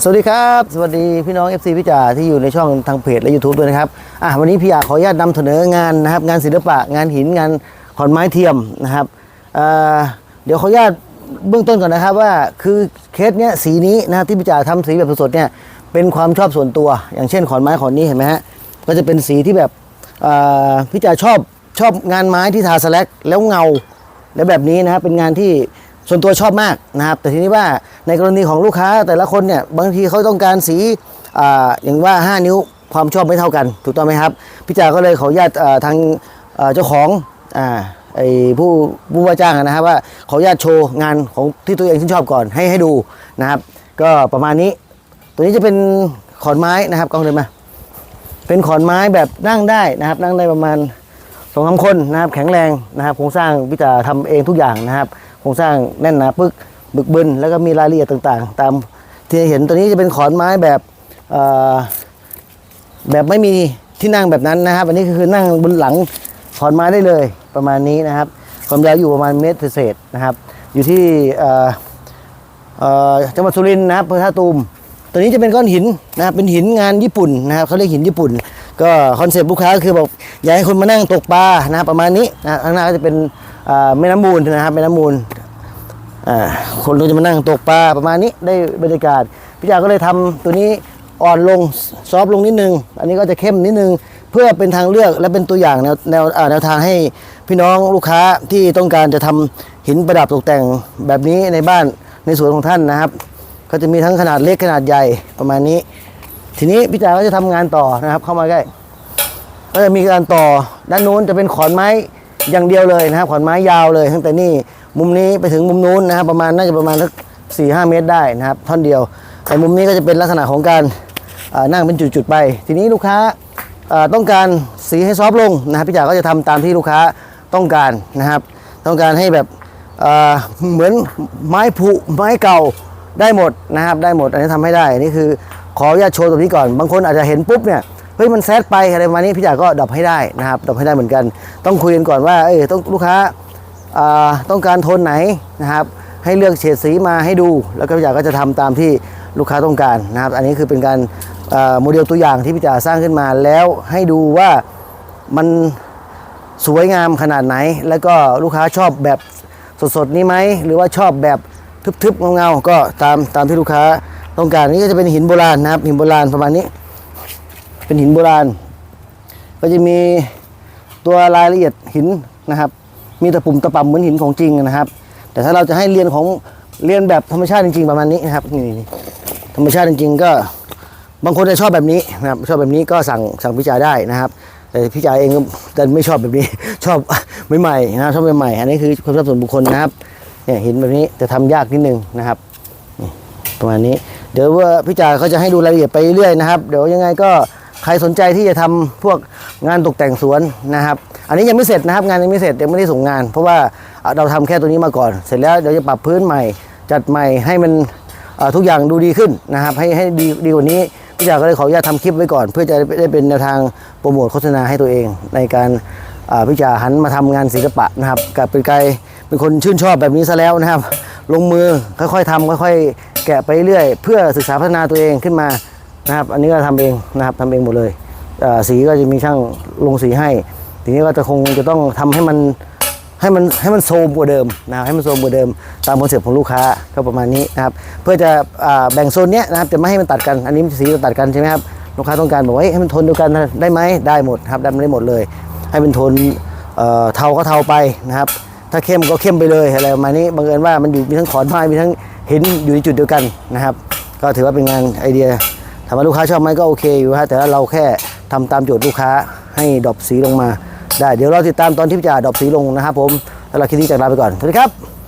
สวัสดีครับ สวัสดีพี่น้อง FC พี่จ่าที่อยู่ในช่องทางเพจและ YouTube ด้วยนะครับอะวันนี้พี่อยากขออนุญาตนำเสนองานนะครับ งานศิลปะงานหินงานขอนไม้เทียมนะครับเเดี๋ยวขออนุญาตเบื้องต้นก่อนนะครับว่าคือเคสเนี้ยสีนี้นะที่พี่จ่าทำสีแบบสดๆเนี่ยเป็นความชอบส่วนตัว อย่างเช่นขอนไม้ขอนนี้เห็นไหมฮะก็จะเป็นสีที่แบบพี่จ่าชอบชอบงานไม้ที่ทาสแลกแล้วเงาและแบบนี้นะครับเป็นงานที่ ส่วนตัวชอบมากนะครับ แต่ทีนี้ว่าในกรณีของลูกค้าแต่ละคนเนี่ยบางทีเขาต้องการสีออย่างว่า 5 นิ้วความชอบไม่เท่ากัน ถูกต้องไหมครับพี่จาก็เลยขออนุญาตทางเจ้าของอ่าไอ้ผู้ผู้ว่าจ้างนะครับว่าขออนุญาตโชว์งานของที่ตัวเองชื่นชอบก่อนให้ให้ดูนะครับ ก็ประมาณนี้ ตัวนี้จะเป็นขอนไม้นะครับกล้องเลยมาเป็นขอนไม้แบบนั่งได้นะครับ นั่งได้ประมาณสองสามคนนะครับ แข็งแรงนะครับโครงสร้างพี่จะทำเองทุกอย่างนะครับ โครงสร้างแน่นหนาปึกบึกบึนแล้วก็มีรายละเอียดต่างๆ ตามที่เห็นตัวนี้จะเป็นขอนไม้แบบแบบไม่มีที่นั่งแบบนั้นนะครับ อันนี้คือนั่งบนหลังขอนไม้ได้เลยประมาณนี้นะครับความยาวอยู่ประมาณเมตรเศษนะครับ อยู่ที่จังหวัดสุรินทร์นะครับอำเภอท่าตูมตัวนี้จะเป็นก้อนหินนะครับเป็นหินงานญี่ปุ่นนะครับเขาเรียกหินญี่ปุ่น ก็คอนเซปต์ลูกค้าก็คือบอกอยากให้คนมานั่งตกปลานะครับประมาณนี้นะข้างหน้าก็จะเป็นแม่น้ำมูลนะครับแม่น้ำมูล คนเราจะมานั่งตกปลาประมาณนี้ได้บรรยากาศ พี่จาก็เลยทำตัวนี้อ่อนลงซอฟลงนิดนึง อันนี้ก็จะเข้มนิดนึง เพื่อเป็นทางเลือกและเป็นตัวอย่างแนวแนวแนวทางให้พี่น้องลูกค้าที่ต้องการจะทำหินประดับตกแต่งแบบนี้ในบ้านในสวนของท่านนะครับ ก็จะมีทั้งขนาดเล็กขนาดใหญ่ประมาณนี้ ทีนี้พี่จ๋าก็จะทำงานต่อนะครับ เข้ามาใกล้ก็จะมีการต่อด้านนู้นจะเป็นขอนไม้อย่างเดียวเลยนะครับขอนไม้ยาวเลยตั้งแต่นี่ มุมนี้ไปถึงมุมนู้นนะครับประมาณน่าจะประมาณสักสี่ห้าเมตรได้นะครับ ท่อนเดียวแต่มุมนี้ก็จะเป็นลักษณะของการนั่งเป็นจุดๆไป ทีนี้ลูกค้าต้องการสีให้ซอฟลงนะครับพี่จ๋าก็จะทำตามที่ลูกค้าต้องการนะครับ ต้องการให้แบบเหมือนไม้ผุไม้เก่าได้หมดนะครับ ได้หมดอันนี้ทำให้ได้นี่คือขออนุญาตโชว์ตรงนี้ก่อน บางคนอาจจะเห็นปุ๊บเนี่ยเฮ้ยมันแซดไปอะไรประมาณนี้พี่จ๋าก็ดับให้ได้นะครับดับให้ได้เหมือนกัน ต้องคุยกันก่อนว่าเอ้ยต้องลูกค้า ต้องการโทนไหนนะครับ ให้เลือกเฉดสีมาให้ดู แล้วก็พี่จ๋าก็จะทำตามที่ลูกค้าต้องการนะครับ อันนี้คือเป็นการโมเดลตัวอย่างที่พี่จ๋าสร้างขึ้นมาแล้วให้ดูว่ามันสวยงามขนาดไหน แล้วก็ลูกค้าชอบแบบสดๆนี้ไหมหรือว่าชอบแบบทึบๆเงาๆก็ตามตามที่ลูกค้าต้องการนี่ก็จะเป็นหินโบราณนะครับ หินโบราณประมาณนี้ เป็นหินโบราณ ก็จะมีตัวรายละเอียดหินนะครับ มีตะปุ่มตะป่ำเหมือนหินของจริงนะครับ แต่ถ้าเราจะให้เรียนของเรียนแบบธรรมชาติจริงๆประมาณนี้นะครับนี่ธรรมชาติจริง ๆ ก็บางคนจะชอบแบบนี้นะครับชอบแบบนี้ก็สั่งสั่งพิจาได้นะครับ แต่พิจาเองก็จะไม่ชอบแบบนี้ ชอบใหม่ๆนะครับชอบใหม่ๆอันนี้คือความชอบส่วนบุคคลนะครับเนี่ยห็นแบบนี้จะทำยากนิดนึงนะครับประมาณนี้ เดี๋ยวว่าพิจาเขาจะให้ดูรายละเอียดไปเรื่อยนะครับ เดี๋ยวยังไงก็ ใครสนใจที่จะทำพวกงานตกแต่งสวนนะครับ อันนี้ยังไม่เสร็จนะครับ งานยังไม่เสร็จยังไม่ได้ส่งงาน เพราะว่าเราทำแค่ตัวนี้มาก่อน เสร็จแล้วเดี๋ยวจะปรับพื้นใหม่ จัดใหม่ให้มันทุกอย่างดูดีขึ้นนะครับ ให้ให้ดีดีกว่านี้พี่จ๋าก็เลยขออนุญาตทำคลิปไว้ก่อน เพื่อจะได้เป็นแนวทางโปรโมทโฆษณาให้ตัวเอง ในการพี่จ๋าหันมาทำงานศิลปะนะครับกับเป็นไกลเป็นคนชื่นชอบแบบนี้ซะแล้วนะครับ ลงมือค่อยๆทำค่อย ๆ แกะไปเรื่อย เพื่อศึกษาพัฒนาตัวเองขึ้นมา นะครับ อันนี้ก็ทำเองนะครับทำเองหมดเลยสีก็จะมีช่างลงสีให้ ทีนี้ก็จะคงจะต้องทำให้มันให้มันให้มันโซมกว่าเดิมนะครับให้มันโซมกว่าเดิมตามคอนเซ็ปต์ของลูกค้าก็ประมาณนี้นะครับเพื่อจะอแบ่งโซนเนี้ยนะครับจะไม่ให้มันตัดกันอันนี้สีมันตัดกันใช่ไหมครับลูกค้าต้องการบอกว่าเฮ้ยให้มันทนเดียวกันได้ไหมได้หมดครับได้ได้หมดเลย ให้เป็นทนเอ่อเทาก็เทาไปนะครับ ถ้าเข้มก็เข้มไปเลยอะไรประมาณนี้บังเอิญว่ามันอยู่มีทั้งขอนไม้มีทั้งหินอยู่ในจุดเดียวกันนะครับ ก็ถือว่าเป็นงานไอเดียามว่าลูกค้าชอบไหมก็โอเคอยู่ฮะแต่ว่าเราแค่ทำตามโจทย์ลูกค้าให้ดรอปสีลงมา ได้เดี๋ยวเราติดตามตอนที่จ่าดรอปสีลงนะครับผมแล้วเราคลิปนี้จากลาไปก่อนสวัสดีครับ